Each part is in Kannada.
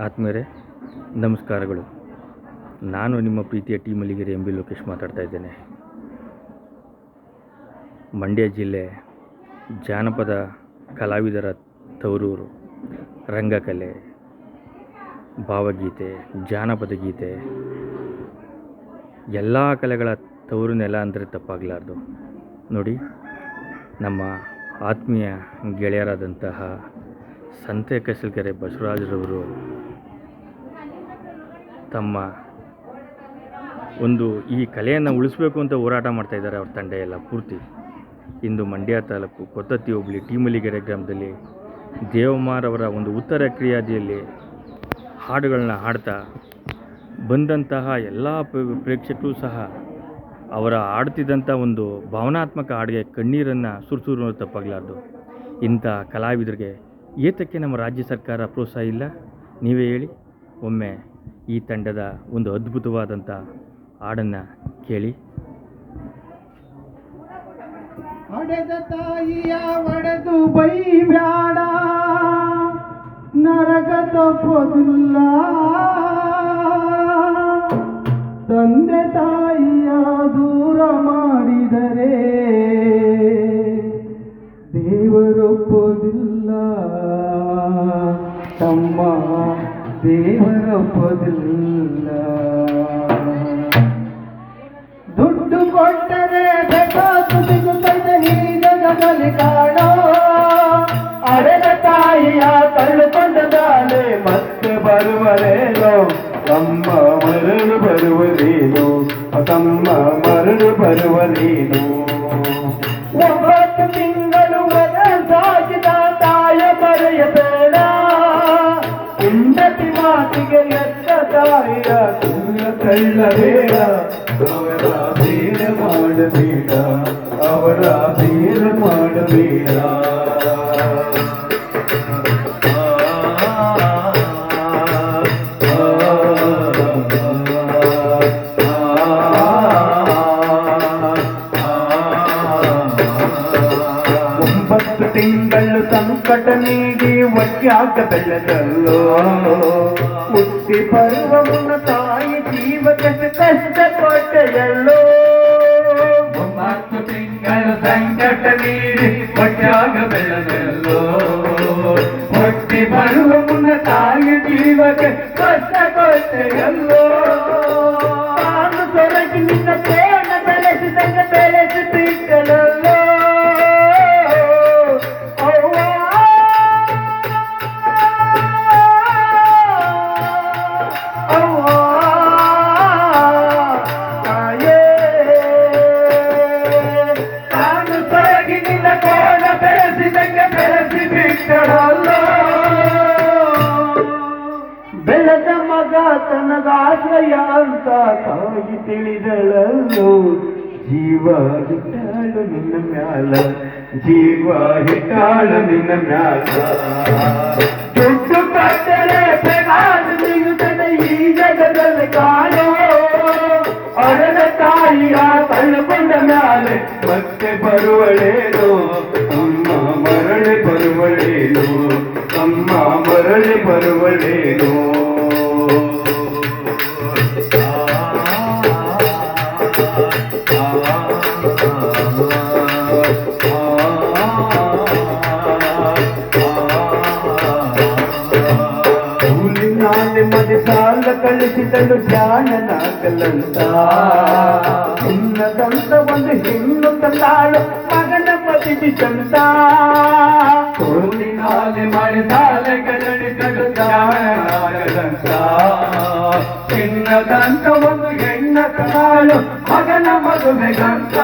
ಆತ್ಮೀಯರೇ, ನಮಸ್ಕಾರಗಳು. ನಾನು ನಿಮ್ಮ ಪ್ರೀತಿಯ T Malligere M B Lokesh ಮಾತಾಡ್ತಾ ಇದ್ದೇನೆ. ಮಂಡ್ಯ ಜಿಲ್ಲೆ ಜಾನಪದ ಕಲಾವಿದರ ತವರೂರು, ರಂಗಕಲೆ, ಭಾವಗೀತೆ, ಜಾನಪದ ಗೀತೆ, ಎಲ್ಲ ಕಲೆಗಳ ತವರು ನೆಲ ಅಂದರೆ ತಪ್ಪಾಗಲಾರ್ದು. ನೋಡಿ, ನಮ್ಮ ಆತ್ಮೀಯ ಗೆಳೆಯರಾದಂತಹ ಸಂತೆ ಕಸಲ್ಕೆರೆ ಬಸವರಾಜರವರು ತಮ್ಮ ಒಂದು ಈ ಕಲೆಯನ್ನು ಉಳಿಸಬೇಕು ಅಂತ ಹೋರಾಟ ಮಾಡ್ತಾ ಇದ್ದಾರೆ ಅವ್ರ ತಂಡ ಎಲ್ಲ ಪೂರ್ತಿ. ಇಂದು ಮಂಡ್ಯ ತಾಲೂಕು ಕೊತ್ತತ್ತಿ ಹೋಬಳಿ ಟೀಮಲಿಗೆರೆ ಗ್ರಾಮದಲ್ಲಿ ದೇವಮಾರ್ ಅವರ ಒಂದು ಉತ್ತರ ಕ್ರಿಯಾದಿಯಲ್ಲಿ ಹಾಡುಗಳನ್ನ ಹಾಡ್ತಾ ಬಂದಂತಹ ಎಲ್ಲ ಪ್ರ- ಪ್ರೇಕ್ಷಕರು ಸಹ ಅವರ ಆಡ್ತಿದ್ದಂಥ ಒಂದು ಭಾವನಾತ್ಮಕ ಹಾಡಿಗೆ ಕಣ್ಣೀರನ್ನು ಸುರಿಸೂರು ತಪ್ಪಾಗಲಾರ್ದು. ಇಂಥ ಕಲಾವಿದರಿಗೆ ಏತಕ್ಕೆ ನಮ್ಮ ರಾಜ್ಯ ಸರ್ಕಾರ ಪ್ರೋತ್ಸಾಹ ಇಲ್ಲ? ನೀವೇ ಹೇಳಿ. ಒಮ್ಮೆ ಈ ತಂಡದ ಒಂದು ಅದ್ಭುತವಾದಂಥ ಹಾಡನ್ನು ಕೇಳಿ. ಹಡೆದ ತಾಯಿಯ ಒಡೆದು ಬೈಬ್ಯಾಡ ನರಗ ತಪ್ಪೋದಿಲ್ಲ. ತಂದೆ ತಾಯಿಯ ದೂರ ಮಾಡಿದರೆ ದೇವರೊಪ್ಪೋದಿಲ್ಲ ತಮ್ಮ ದೇವರೊಪ್ಪೋದಿಲ್ಲ ದುಡ್ಡು ಕೊಟ್ಟರೆ ಬೇಕಾದು ಸಿಗುತ್ತದೆ ಈ ಜಗದಲ್ಲಿ ಕಾಣೋ ಅರೆದ ತಾಯಿಯ ತಳ್ಳುಕೊಂಡ ದಾಲೆ ಮತ್ತೆ ಬರುವರೇನೋ ತಮ್ಮ ಮರಳು ಬರುವರೇನು ತಮ್ಮ ಮರಳು ಬರುವರೇನು ಒಂಬತ್ತು ಮಾತಿಗೆ ಎತ್ತ ತಾಯಿಯ ಸುಳ್ಳ ತಳ್ಳಬೇಡ ಅವರ ಬೀರ ಮಾಡಬೇಡ, ಅವರ ಬೀರ ಮಾಡಬೇಡ. ತಿಂಗಳು ಸಂಕಟ ನೀಡಿ ಒಟ್ಟಾಗ ಬೆಳೆದಲ್ಲೋ. ಹುಟ್ಟಿ ಬರುವ ಮುನ್ನ ತಾಯಿ ಜೀವಕ್ಕೆ ಕಷ್ಟ ಕೊಟ್ಟೆಯಲ್ಲೋ ಒಂಬತ್ತು ತಿಂಗಳು ಸಂಕಟ ನೀಡಿ ಒಟ್ಟಾಗ ಬೆಳೆದಲ್ಲೋ ಹುಟ್ಟಿ ಬರುವ ಮುನ್ನ ತಾಯಿ ಜೀವಕ್ಕೆ ಕಷ್ಟ ಕೊಟ್ಟೆಯಲ್ಲೋ ತಾನು ತೊಲಗಿ ನಿನ್ನ ತನಗಾಶ್ರಯ ಅಂತ ತಾಯಿ ತಿಳಿದಳಲ್ಲೋ ಜೀವ ಹಿಟ್ಟಾಳು ನಿನ್ನ ಮ್ಯಾಲ ಜೀವ ಹಿಟ್ಟಾಳು ನಿನ್ನ ಮ್ಯಾಲ ದುಡ್ಡು ಕಟ್ಟರೆ ಬೆಗಾದು ಸಿಗುತ್ತದೆ ಈ ಜಗದಲ್ಲಿ ಕಾಣೋ ಅರದ ತಾಯಿಯ ತಳ್ಳುಕೊಂಡ ಮ್ಯಾಲೆ ಮತ್ತೆ ಬರುವಳೇನೋ ಅಮ್ಮ ಮರಳಿ ಬರುವಳೇನೋ ಅಮ್ಮ ಮರಳಿ ಬರುವಳೇನೋ ಮನೆ ಸಾಲ ಕಳಿಸಿದಳು ಜಾಣನಾಗಲಂತ ಚಿನ್ನದಂತ ಒಂದು ಹೆಣ್ಣು ತಂದಾಳು, ಮಗನ ಬದಿಗಿಸಂತ ನಾಳೆ ಮಾಡಿ ಸಾಲ ಕಳಿಸಿದಳು ಜಾಣನಾಗಲಂತ ಚಿನ್ನದಂತ ಒಂದು ಹೆಣ್ಣ ತಂದಾಳು, ಮಗನ ಮದುವೆಗಂತ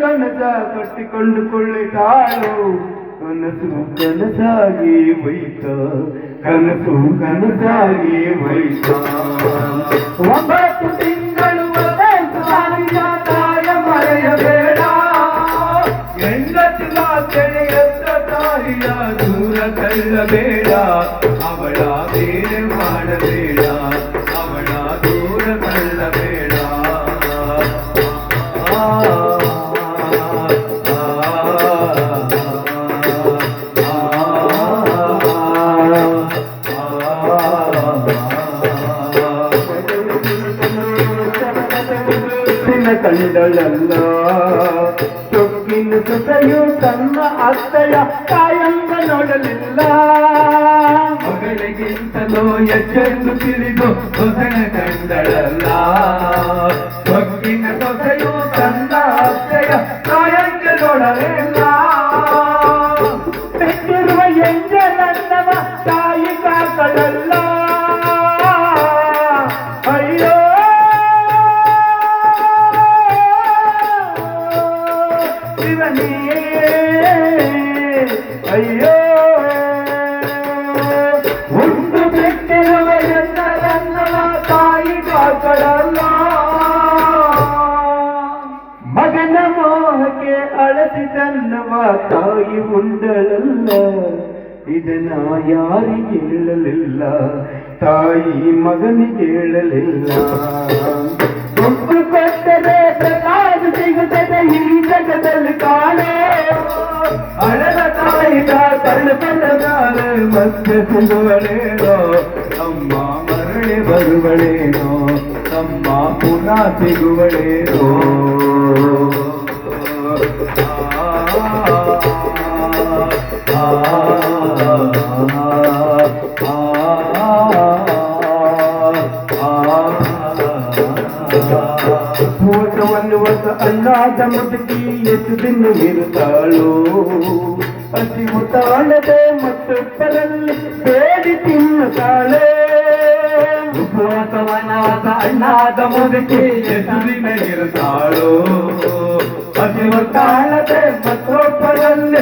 ಕನಸ ಕಟ್ಟಿಕೊಂಡು ಕೊಳ್ಳಿತಾಳು ಕನಸು ಕನಸಾಗಿ ಬೈತ, ಕನಸು ಕನಸಾಗಿ ಹೋಯ್ತ ಒಂಬತ್ತು ತಿಂಗಳು ತಾಯ ಮರೆಯಬೇಡ. ಹೆಂಡತಿ ಮಾತೆಯತ್ತ ತಾಯಿಯ ದೂರ ತಳ್ಳಬೇಡ. ಕಂಡಳಲ್ಲ ತೊಕ್ಕಿನ ಸುತೆಯು ತನ್ನ ಅತ್ತೆಯ ಕಾಯಂಗ ನೋಡಲಿಲ್ಲ. ಮಗಳಿಗಿಂತಲೋ ಎಚ್ಚೆಂದು ತಿಳಿದು ಸೊಸೆನ ಕಂಡಳಲ್ಲ. ತೊಕ್ಕಿನ ಸೊಸೆಯು ತನ್ನ ಅತ್ತೆಯ ಕಾಯಂಗ ನೋಡಲಿಲ್ಲ. ತಾಯಿ ಕಾಕಳಲ್ಲ ಮಗನ ಮೋಹಕ್ಕೆ ಅಳಸಿದನ್ನವ ತಾಯಿ ಉಂಡಳಲ್ಲ ಇದನ್ನ ಯಾರಿ ಹೇಳಲಿಲ್ಲ? ತಾಯಿ ಮಗನಿಗೆ ಹೇಳಲಿಲ್ಲ. ದುಡ್ಡು ಕೊಟ್ಟರೆ ಪ್ರಸಾದ ಸಿಗುತ್ತದೆ ಈ ಜಗದಲ್ಲಿ ಕಾಣೆ. ಅಳದ ಕಳ್ಳು ಕಂಡಗಾಲೆ ಮತ್ತೆ ಸಿಗುವಳೇನೋ ಅಮ್ಮ ಮರಳಿ ಬರುವಳೇನೋ? ಅಮ್ಮ ಪುನಃ ಸಿಗುವಳೇನೋ ಆ, ಆ, ಓಟವನ್ನು ಹೊಸ ಅಣ್ಣಾದ ಮುದುಕಿ ಎಷ್ಟು ದಿನ ಇರುತ್ತಾಳೋ ಅತಿ ಮುತಾಳದೆ ಮತ್ತು ಪರಲ್ಲಿ ಬೇಡಿ ತಿನ್ನುತ್ತಾಳೆ ಉಪವಾಸವನಾದ ಅಣ್ಣಾದ ಮುದುಕಿ ಎಷ್ಟು ದಿನ ಇರುತ್ತಾಳೋ ಅತಿ ಮುತಾಳದೆ ಮತ್ತು ಪರಲ್ಲಿ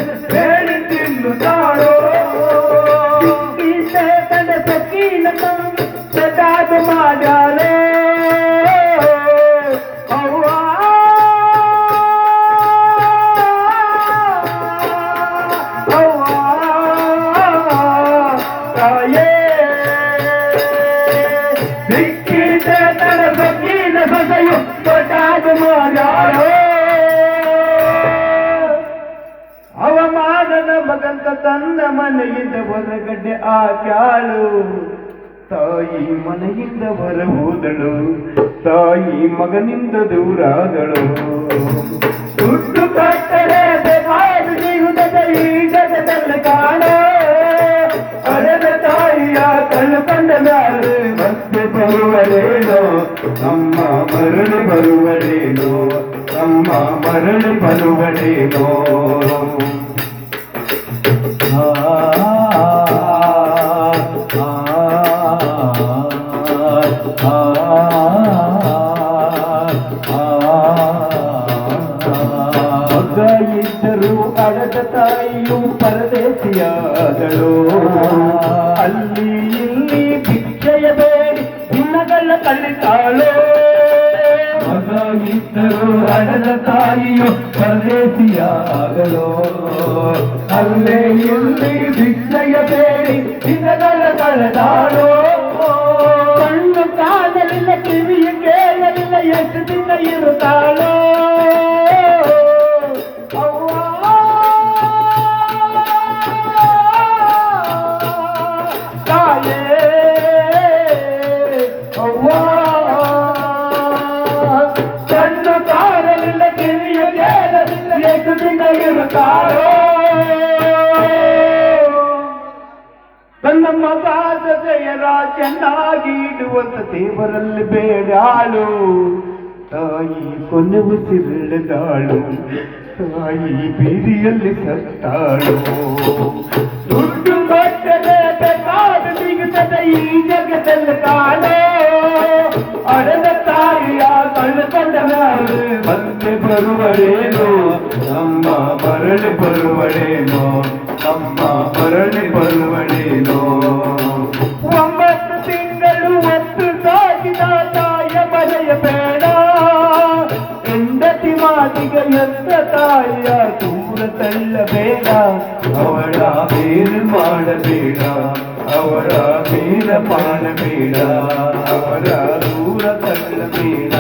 ತನ್ನ ಮನೆಯಿಂದ ಹೊರಗಡೆ ಆಕ್ಯಾಳು. ತಾಯಿ ಮನೆಯಿಂದ ಹೊರ ಹೋದಳು ತಾಯಿ ಮಗನಿಂದ ದೂರಾದಳು. ದುಡ್ಡು ಕಟ್ಟರೆ ಜಗದಲ್ಲಿ ಕಾಣ. ಅರೆದ ತಾಯಿಯ ಕಳ್ಕೊಂಡ ಮೇಲೆ ಮತ್ತೆ ಬರುವಳೇನೋ ನಮ್ಮ ಮರಳು ಬರುವರೇನೋ? ನಮ್ಮ ಮರಳು ಬರುವಳೇನೋ ಪರದೇಶಿಯಾದಳು ಅಲ್ಲಿ ಇಲ್ಲಿ ಭಿಕ್ಷೆಯ ಬೇಡಿ ದಿನಗಳ ಕಲಿತಾಳು ಮಗ ಇದ್ದರು ಅಡದ ತಾಯಿಯು ಪರದೇಶಿಯಾದಳು ಅಲ್ಲೇ ಇಲ್ಲಿ ಭಿಕ್ಷೆಯ ಬೇಡಿ ದಿನಗಳ ಕಳೆದಾಳು ಕಣ್ಣು ಕಾಣಲಿಲ್ಲ ಕಿವಿಯ ಕೇಳಲಿಲ್ಲ ಎಷ್ಟು ದಿನ ಇರುತ್ತಾಳೋ ಇಡುವಂತ ದೇವರಲ್ಲಿ ಬೇಡಾಳು. ತಾಯಿ ಕೊನೆ ಉಸಿರಿಳಿದಾಳು ತಾಯಿ ಬೀದಿಯಲ್ಲಿ ಸತ್ತಾಳು. ದುಡ್ಡು ಕೊಟ್ಟರೆ ಬೇಕಾದ ಸಿಗುತ್ತದೆ, ಈ ಜಗದಲ್ಲಿ ಕಾಣೋ ಅಡದ ತಾಯಿಯ ಕಳ್ಕೊಂಡ ಮೇಲೆ ಮತ್ತೆ ಬರುವಳೇನೋ? ನಮ್ಮ ಬರಳು ಬರುವಳೇನೋ? ನಮ್ಮ ಬರಳು ಬರುವಳೇನೋ? ತಾಯ ಬರೆಯಬೇಡ ಹೆಂಡತಿ ಮಾತಿಗೆ ಎತ್ತ ತಾಯಿಯ ದೂರ ತಳ್ಳಬೇಡ ಅವಳ ಬೇರೆ ಮಾಡಬೇಡ ಅವರ ಬೇರೆ ಮಾಡಬೇಡ ಅವರ ದೂರ ತಳ್ಳಬೇಡ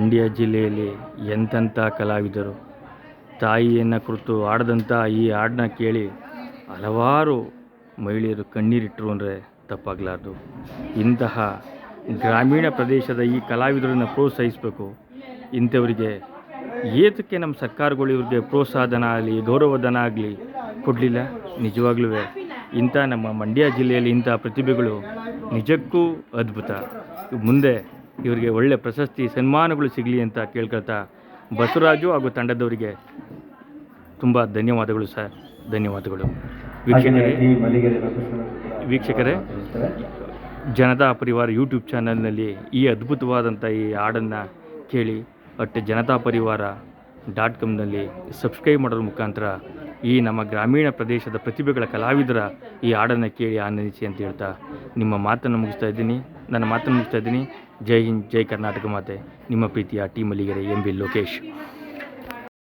ಮಂಡ್ಯ ಜಿಲ್ಲೆಯಲ್ಲಿ ಎಂತೆಂಥ ಕಲಾವಿದರು. ತಾಯಿಯನ್ನು ಕುರಿತು ಆಡದಂಥ ಈ ಹಾಡನ್ನ ಕೇಳಿ ಹಲವಾರು ಮಹಿಳೆಯರು ಕಣ್ಣೀರಿಟ್ಟರು ಅಂದರೆ ತಪ್ಪಾಗಲಾರ್ದು. ಇಂತಹ ಗ್ರಾಮೀಣ ಪ್ರದೇಶದ ಈ ಕಲಾವಿದರನ್ನು ಪ್ರೋತ್ಸಾಹಿಸಬೇಕು. ಇಂಥವರಿಗೆ ಏತಕ್ಕೆ ನಮ್ಮ ಸರ್ಕಾರಗಳು ಇವ್ರಿಗೆ ಪ್ರೋತ್ಸಾಹಧನ ಆಗಲಿ, ಗೌರವಧನ ಆಗಲಿ ಕೊಡಲಿಲ್ಲ? ನಿಜವಾಗ್ಲೂ ಇಂಥ ನಮ್ಮ ಮಂಡ್ಯ ಜಿಲ್ಲೆಯಲ್ಲಿ ಇಂಥ ಪ್ರತಿಭೆಗಳು ನಿಜಕ್ಕೂ ಅದ್ಭುತ. ಮುಂದೆ ಇವರಿಗೆ ಒಳ್ಳೆ ಪ್ರಶಸ್ತಿ ಸನ್ಮಾನಗಳು ಸಿಗಲಿ ಅಂತ ಕೇಳ್ಕೊಳ್ತಾ ಬಸವರಾಜು ಹಾಗೂ ತಂಡದವರಿಗೆ ತುಂಬ ಧನ್ಯವಾದಗಳು ಸರ್. ಧನ್ಯವಾದಗಳು. ವೀಕ್ಷಕರೇ ವೀಕ್ಷಕರೇ ಜನತಾ ಪರಿವಾರ ಯೂಟ್ಯೂಬ್ ಚಾನಲ್ನಲ್ಲಿ ಈ ಅದ್ಭುತವಾದಂಥ ಈ ಹಾಡನ್ನು ಕೇಳಿ ಒಟ್ಟು ಜನತಾ ಪರಿವಾರ ಡಾಟ್ ಕಾಮ್ನಲ್ಲಿ ಸಬ್ಸ್ಕ್ರೈಬ್ ಮಾಡೋದ್ರ ಮುಖಾಂತರ ಈ ನಮ್ಮ ಗ್ರಾಮೀಣ ಪ್ರದೇಶದ ಪ್ರತಿಭೆಗಳ ಕಲಾವಿದರ ಈ ಹಾಡನ್ನು ಕೇಳಿ ಆನಂದಿಸಿ ಅಂತ ಹೇಳ್ತಾ ನಿಮ್ಮ ಮಾತನ್ನು ಮುಗಿಸ್ತಾ ಇದ್ದೀನಿ. ನನ್ನ ಮಾತನ್ನು ಮುಗಿಸ್ತಾ ಇದ್ದೀನಿ. ಜೈ ಹಿಂದ್ ಜೈ ಕರ್ನಾಟಕ ಮಾತೆ. ನಿಮ್ಮ ಪ್ರೀತಿಯ T Malligere M B Lokesh.